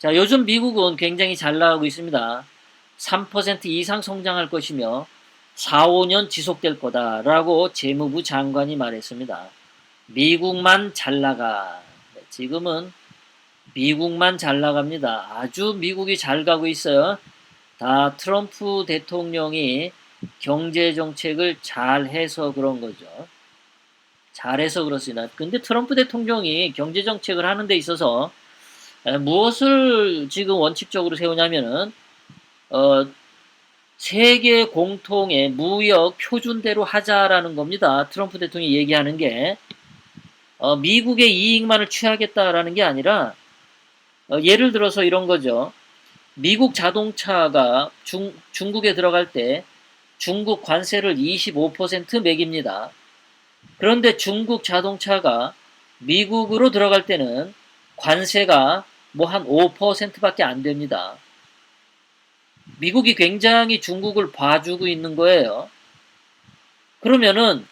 자, 요즘 미국은 굉장히 잘 나가고 있습니다. 3% 이상 성장할 것이며 4, 5년 지속될 거다라고 재무부 장관이 말했습니다. 미국만 잘 나가. 네, 지금은 미국만 잘 나갑니다. 아주 미국이 잘 가고 있어요. 다 트럼프 대통령이 경제 정책을 잘 해서 그런 거죠. 잘해서 그렇습니다. 근데 트럼프 대통령이 경제 정책을 하는 데 있어서 에, 무엇을 지금 원칙적으로 세우냐면은 어, 세계 공통의 무역 표준대로 하자라는 겁니다. 트럼프 대통령이 얘기하는 게 어, 미국의 이익만을 취하겠다라는 게 아니라 어, 예를 들어서 이런 거죠. 미국 자동차가 중, 중국에 들어갈 때 중국 관세를 25% 매깁니다. 그런데 중국 자동차가 미국으로 들어갈 때는 관세가 뭐 한 5%밖에 안 됩니다. 미국이 굉장히 중국을 봐주고 있는 거예요. 그러면은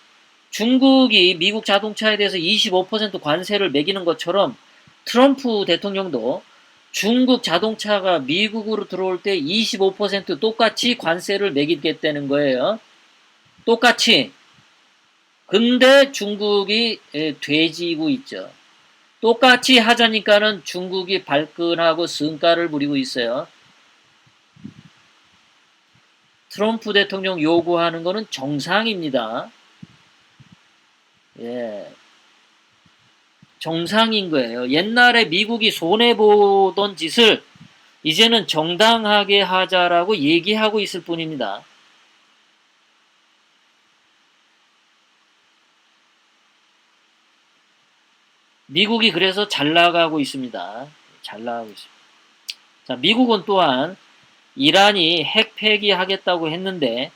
중국이 미국 자동차에 대해서 25% 관세를 매기는 것처럼 트럼프 대통령도 중국 자동차가 미국으로 들어올 때 25% 똑같이 관세를 매기겠다는 거예요. 똑같이. 근데 중국이 예, 돼지고 있죠. 똑같이 하자니까는 중국이 발끈하고 승가를 부리고 있어요. 트럼프 대통령 요구하는 거는 정상입니다. 예. 정상인 거예요. 옛날에 미국이 손해보던 짓을 이제는 정당하게 하자라고 얘기하고 있을 뿐입니다. 미국이 그래서 잘 나가고 있습니다. 잘 나가고 있습니다. 자, 미국은 또한 이란이 핵 폐기하겠다고 했는데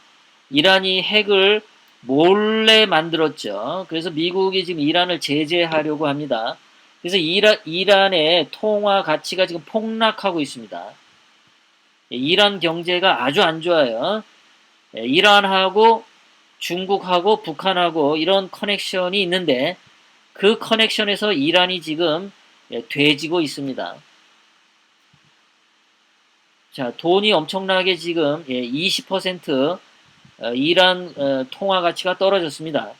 이란이 핵을 몰래 만들었죠. 그래서 미국이 지금 이란을 제재하려고 합니다. 그래서 이란, 이란의 통화 가치가 지금 폭락하고 있습니다. 예, 이란 경제가 아주 안 좋아요. 예, 이란하고 중국하고 북한하고 이런 커넥션이 있는데 그 커넥션에서 이란이 지금 예, 돼지고 있습니다. 자, 돈이 엄청나게 지금 20% 어, 이란 어, 통화 가치가 떨어졌습니다.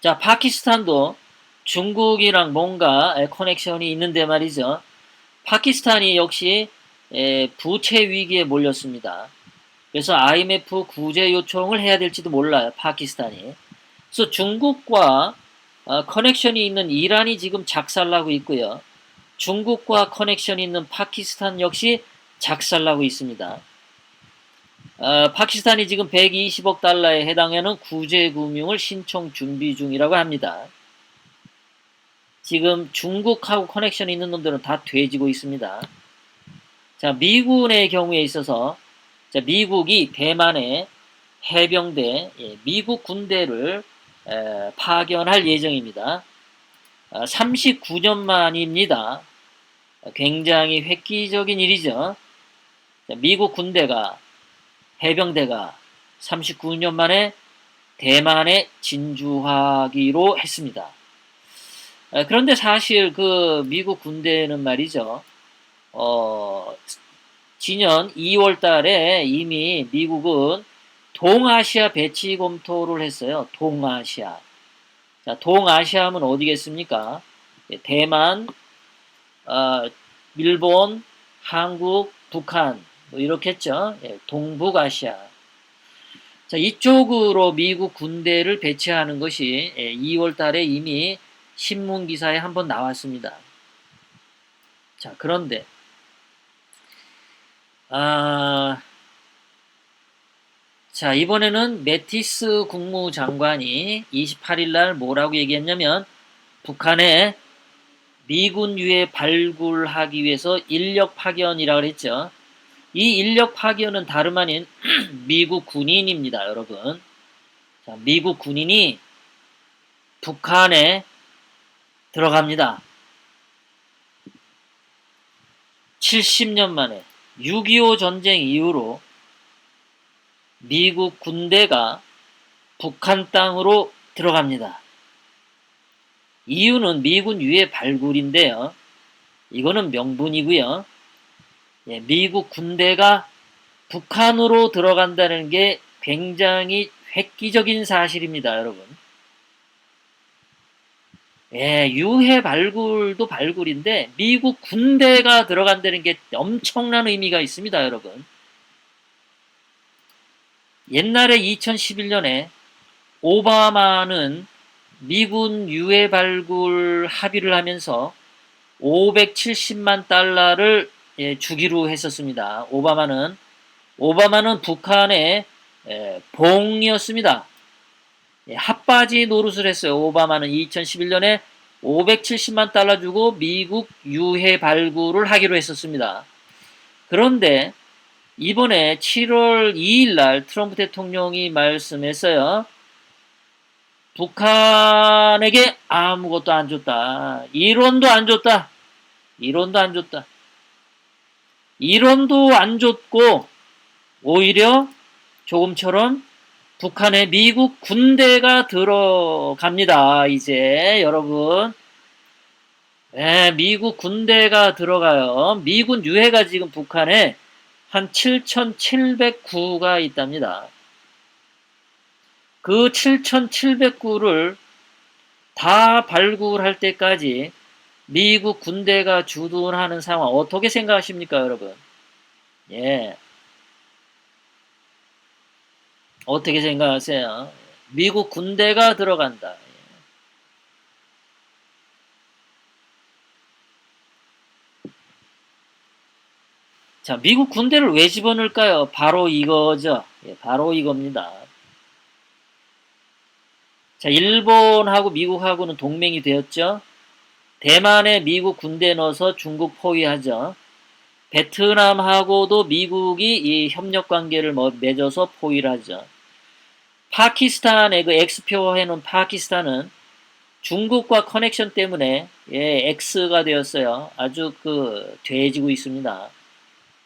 자, 파키스탄도 중국이랑 뭔가 커넥션이 있는데 말이죠. 파키스탄이 역시 부채 위기에 몰렸습니다. 그래서 IMF 구제 요청을 해야 될지도 몰라요. 파키스탄이. 그래서 중국과 어, 커넥션이 있는 이란이 지금 작살나고 있고요. 중국과 커넥션이 있는 파키스탄 역시 작살나고 있습니다. 어, 파키스탄이 지금 120억 달러에 해당하는 구제금융을 신청 준비 중이라고 합니다. 지금 중국하고 커넥션이 있는 놈들은 다 돼지고 있습니다. 자, 미군의 경우에 있어서 자, 미국이 대만에 해병대, 예, 미국 군대를 에, 파견할 예정입니다. 아, 39년 만입니다. 굉장히 획기적인 일이죠. 자, 미국 군대가 해병대가 39년 만에 대만에 진주하기로 했습니다. 그런데 사실 그 미국 군대는 말이죠. 어, 지년 2월 달에 이미 미국은 동아시아 배치 검토를 했어요. 동아시아. 자, 동아시아 하면 어디겠습니까? 예, 대만, 어, 일본, 한국, 북한, 뭐 이렇겠죠. 예, 동북아시아. 자, 이쪽으로 미국 군대를 배치하는 것이 2월 예, 달에 이미 신문 기사에 한번 나왔습니다. 자, 그런데 아, 자, 이번에는 메티스 국무장관이 28일 날 뭐라고 얘기했냐면 북한에 미군 유해 발굴하기 위해서 인력 파견이라고 그랬죠. 이 인력 파견은 다름 아닌 미국 군인입니다, 여러분. 자, 미국 군인이 북한에 들어갑니다. 70년 만에 6.25 전쟁 이후로 미국 군대가 북한 땅으로 들어갑니다. 이유는 미군 유해 발굴인데요. 이거는 명분이고요. 예, 미국 군대가 북한으로 들어간다는 게 굉장히 획기적인 사실입니다, 여러분. 예, 유해 발굴도 발굴인데 미국 군대가 들어간다는 게 엄청난 의미가 있습니다, 여러분. 옛날에 2011년에 오바마는 미군 유해 발굴 합의를 하면서 570만 달러를 예, 주기로 했었습니다. 오바마는 오바마는 북한의 예, 봉이었습니다. 예, 핫바지 노릇을 했어요. 오바마는 2011년에 570만 달러 주고 미국 유해 발굴을 하기로 했었습니다. 그런데 이번에 7월 2일 날 트럼프 대통령이 말씀했어요. 북한에게 아무것도 안 줬다. 이론도 안 줬다. 이론도 안 줬다. 이론도 안 줬고 오히려 조금처럼 북한에 미국 군대가 들어갑니다. 이제 여러분. 네, 미국 군대가 들어가요. 미군 유해가 지금 북한에 한 7,709가 있답니다. 그 7,709를 다 발굴할 때까지 미국 군대가 주둔하는 상황 어떻게 생각하십니까, 여러분? 예. 어떻게 생각하세요? 미국 군대가 들어간다. 자, 미국 군대를 왜 집어넣을까요? 바로 이거죠. 예, 바로 이겁니다. 자, 일본하고 미국하고는 동맹이 되었죠. 대만에 미국 군대 넣어서 중국 포위하죠. 베트남하고도 미국이 이 협력 관계를 뭐 맺어서 포위를 하죠. 파키스탄의 그 X표 해놓은 파키스탄은 중국과 커넥션 때문에 예, X가 되었어요. 아주 그 돼지고 있습니다.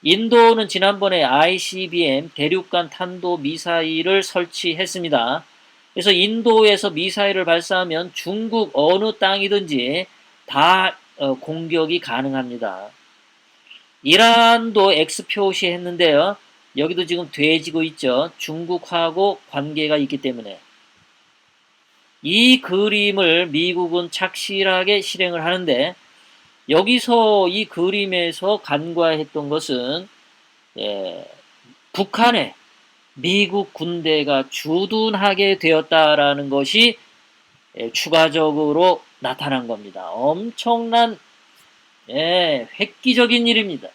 인도는 지난번에 ICBM 대륙간 탄도 미사일을 설치했습니다. 그래서 인도에서 미사일을 발사하면 중국 어느 땅이든지 다 어, 공격이 가능합니다. 이란도 X 표시했는데요. 여기도 지금 돼지고 있죠. 중국하고 관계가 있기 때문에. 이 그림을 미국은 착실하게 실행을 하는데 여기서 이 그림에서 간과했던 것은 예, 북한에 미국 군대가 주둔하게 되었다라는 것이 예, 추가적으로 나타난 겁니다. 엄청난 예, 획기적인 일입니다.